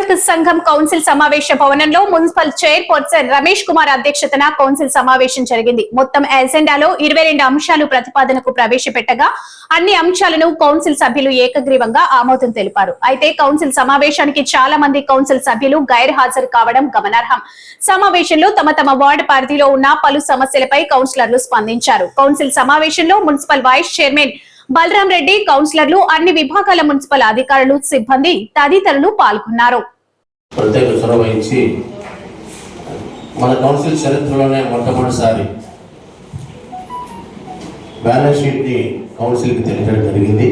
కార్మిక సంఘం కౌన్సిల్ సమావేశ భవనంలో మున్సిపల్ చైర్పర్సన్ రమేష్ కుమార్ అధ్యక్షతన కౌన్సిల్ సమావేశం జరిగింది. మొత్తం ఎజెండాలో ఇరవై రెండు అంశాలు ప్రతిపాదనకు ప్రవేశపెట్టగా అన్ని అంశాలను కౌన్సిల్ సభ్యులు ఏకగ్రీవంగా ఆమోదం తెలిపారు. అయితే కౌన్సిల్ సమావేశానికి చాలా మంది కౌన్సిల్ సభ్యులు గైర్ హాజరు కావడం గమనార్హం. సమావేశంలో తమ తమ వార్డు పరిధిలో ఉన్న పలు సమస్యలపై కౌన్సిలర్లు స్పందించారు. కౌన్సిల్ సమావేశంలో municipal vice chairman Balaram Reddy కౌన్సిలర్లు అన్ని విభాగాల మున్సిపల్ అధికారులు సిబ్బంది తదితరులు పాల్గొన్నారు. ప్రత్యేక మన కౌన్సిల్ చరిత్రలోనే మొట్టమొదటిసారి బ్యాలెన్స్ షీట్ని కౌన్సిల్కి తెలియడం జరిగింది.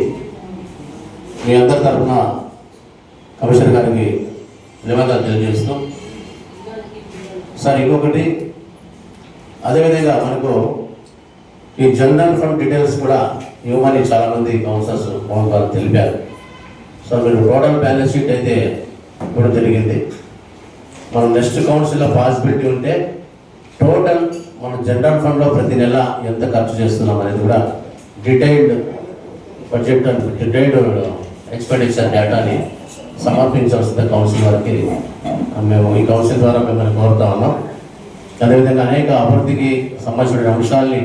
మీ అందరి తరఫున కమిషనర్ గారికి ధన్యవాదాలు తెలియజేస్తూ సార్ ఇంకొకటి అదేవిధంగా మనకు ఈ జనరల్ ఫండ్ డీటెయిల్స్ కూడా ఇవ్వమని చాలామంది కౌన్సిలర్స్ పవన్ గారు తెలిపారు. సో మీరు టోటల్ బ్యాలెన్స్ షీట్ అయితే ఇవ్వడం జరిగింది. మనం నెక్స్ట్ కౌన్సిల్లో పాసిబిలిటీ ఉంటే టోటల్ మన జనరల్ ఫండ్లో ప్రతి నెల ఎంత ఖర్చు చేస్తున్నాం అనేది కూడా detailed budget and detailed expenditure డేటాని సమర్పించాల్సిన కౌన్సిల్ వారికి మేము ఈ కౌన్సిల్ ద్వారా మిమ్మల్ని కోరుతా ఉన్నాం. అదేవిధంగా అనేక అభివృద్ధికి సంబంధించిన అంశాలని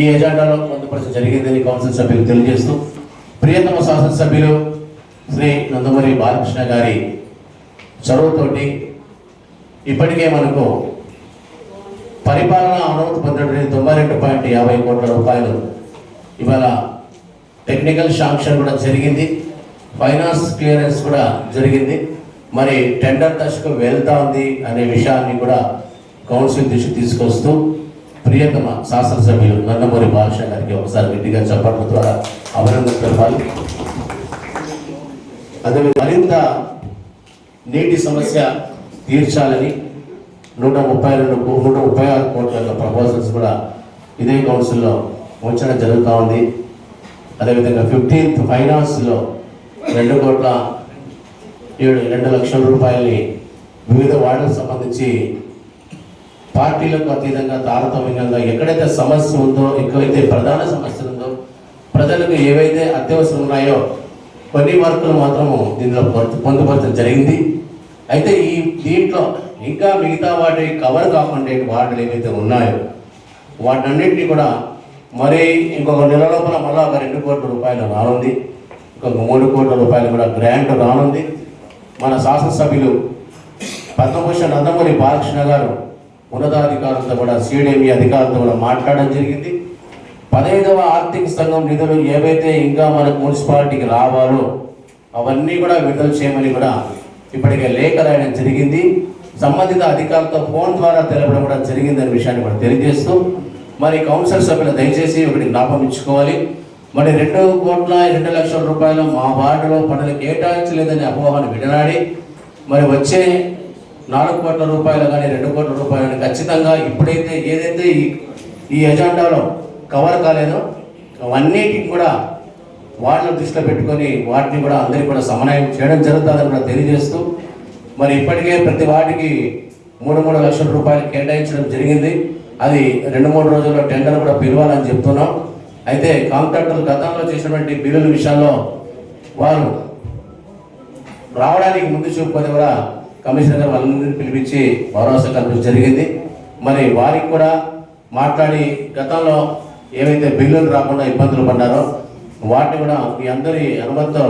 ఈ ఎజెండాలో పొందుపరచడం జరిగిందని కౌన్సిల్ సభ్యులు తెలియజేస్తూ ప్రియతమ శాసనసభ్యులు శ్రీ నందమూరి బాలకృష్ణ గారి చొరవతోటి ఇప్పటికే మనకు పరిపాలన అనుమతి పొందడానికి తొంభై రెండు పాయింట్ యాభై కోట్ల రూపాయలు ఇవాళ టెక్నికల్ శాంక్షన్ కూడా జరిగింది. ఫైనాన్స్ క్లియరెన్స్ కూడా జరిగింది. మరి టెండర్ దశకు వెళ్తా ఉంది అనే విషయాన్ని కూడా కౌన్సిల్ దృష్టికి తీసుకొస్తూ ప్రియతమ శాసనసభ్యులు నందమూరి బాలకృష్ణ గారికి ఒకసారి గట్టిగా చెప్పడం ద్వారా అభినందన తెలపాలి. అదే మరింత నీటి సమస్య తీర్చాలని నూట ముప్పై రెండు నూట ముప్పై ఆరు కోట్ల యొక్క ప్రపోజల్స్ కూడా ఇదే కౌన్సిల్లో ఉంచడం జరుగుతూ ఉంది. అదేవిధంగా ఫిఫ్టీన్త్ ఫైనాన్స్లో రెండు కోట్ల ఏడు రెండు లక్షల రూపాయలని వివిధ వార్డులకు సంబంధించి పార్టీలకు అతీతంగా తారతమ్యంగా ఎక్కడైతే సమస్య ఉందో ఎక్కడైతే ప్రధాన సమస్యలు ఉందో ప్రజలకు ఏవైతే అత్యవసరం ఉన్నాయో కొన్ని వర్కులు మాత్రము దీనిలో పొందుపరచడం జరిగింది. అయితే ఈ దీంట్లో ఇంకా మిగతా వాటి కవర్ కాకుండా వార్డులు ఏవైతే ఉన్నాయో వాటన్నింటినీ కూడా మరి ఇంకొక నెల లోపల మళ్ళీ ఒక రెండు కోట్ల రూపాయలు రానుంది. ఇంకొక మూడు కోట్ల రూపాయలు కూడా గ్రాంట్ రానుంది. మన శాసనసభ్యులు పద్మభూషణ్ నందమూరి బాలకృష్ణ గారు ఉన్నతాధికారులతో కూడా సిడిఎంఈ అధికారులతో కూడా మాట్లాడడం జరిగింది. పదహైదవ ఆర్థిక సంఘం నిధులు ఏవైతే ఇంకా మన మున్సిపాలిటీకి రావాలో అవన్నీ కూడా విడుదల చేయమని కూడా ఇప్పటికే లేఖ రాయడం జరిగింది. సంబంధిత అధికారులతో ఫోన్ ద్వారా తెలపడం కూడా జరిగిందనే విషయాన్ని కూడా తెలియజేస్తూ మరి కౌన్సిల్ సభ్యులు దయచేసి ఒకటి జ్ఞాపకం ఇచ్చుకోవాలి మరి రెండు కోట్ల రెండు లక్షల రూపాయలు మా వార్డులో పనులు కేటాయించలేదని అపోహను విడనాడి మరి వచ్చే నాలుగు కోట్ల రూపాయలు కానీ రెండు కోట్ల రూపాయలు కానీ ఖచ్చితంగా ఇప్పుడైతే ఏదైతే ఈ ఈ ఎజెండాలో కవర్ కాలేదో అవన్నిటికి కూడా వాళ్ళని దృష్టిలో పెట్టుకొని వాటిని కూడా అందరికీ కూడా సమన్వయం చేయడం జరుగుతుందని కూడా తెలియజేస్తూ మరి ఇప్పటికే ప్రతి వాటికి మూడు మూడు లక్షల రూపాయలు కేటాయించడం జరిగింది. అది రెండు మూడు రోజుల్లో టెండర్ కూడా పిలవాలని చెప్తున్నాం. అయితే కాంట్రాక్టర్లు గతంలో చేసినటువంటి బిల్లుల విషయాల్లో వారు రావడానికి ముందు చూపుకొని కూడా కమిషనర్ గారు వాళ్ళందరినీ పిలిపించి భరోసా కల్పించడం జరిగింది. మరి వారికి కూడా మాట్లాడి గతంలో ఏవైతే బిల్లులు రాకుండా ఇబ్బందులు పడ్డారో వాటిని కూడా మీ అందరి అనుమతితో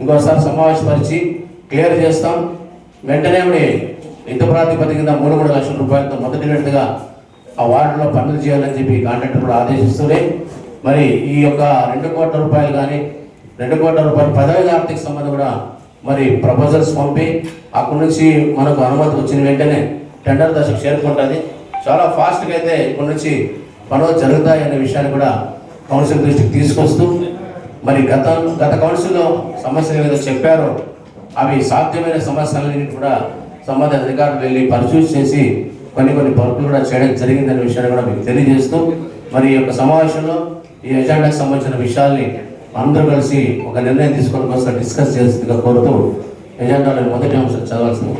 ఇంకోసారి సమావేశపరిచి క్లియర్ చేస్తాం. వెంటనే మరి యుద్ధ ప్రాతిపదిక కింద మూడు మూడు లక్షల రూపాయలతో మొదటి విడతగా ఆ వార్డులో పనులు చేయాలని చెప్పి కాంట్రాక్టర్ కూడా ఆదేశిస్తూనే మరి ఈ యొక్క రెండు కోట్ల రూపాయలు కానీ రెండు కోట్ల రూపాయలు పదవి ఆర్థిక సంబంధం కూడా మరి ప్రపోజల్స్ పంపి అక్కడి నుంచి మనకు అనుమతి వచ్చిన వెంటనే టెండర్ దశకు చేరుకుంటుంది. చాలా ఫాస్ట్గా అయితే ఇక్కడి నుంచి పనులు జరుగుతాయి అనే విషయాన్ని కూడా కౌన్సిల్ దృష్టికి తీసుకొస్తూ మరి గత గత కౌన్సిల్లో సమస్యలు ఏదో చెప్పారో అవి సాధ్యమైన సమస్యలన్నింటినీ కూడా సంబంధిత అధికారులు వెళ్ళి పరిశీలి చేసి కొన్ని కొన్ని వర్కులు కూడా చేయడం జరిగిందనే విషయాన్ని కూడా మీకు తెలియజేస్తూ మరి ఈ యొక్క సమావేశంలో ఈ ఎజెండాకు సంబంధించిన విషయాల్ని అందరూ కలిసి ఒక నిర్ణయం తీసుకోవడం కోసం డిస్కస్ చేస్తుందిగా కోరుతూ ఎజెండాలో మొదటి అంశం చదవాల్సింది.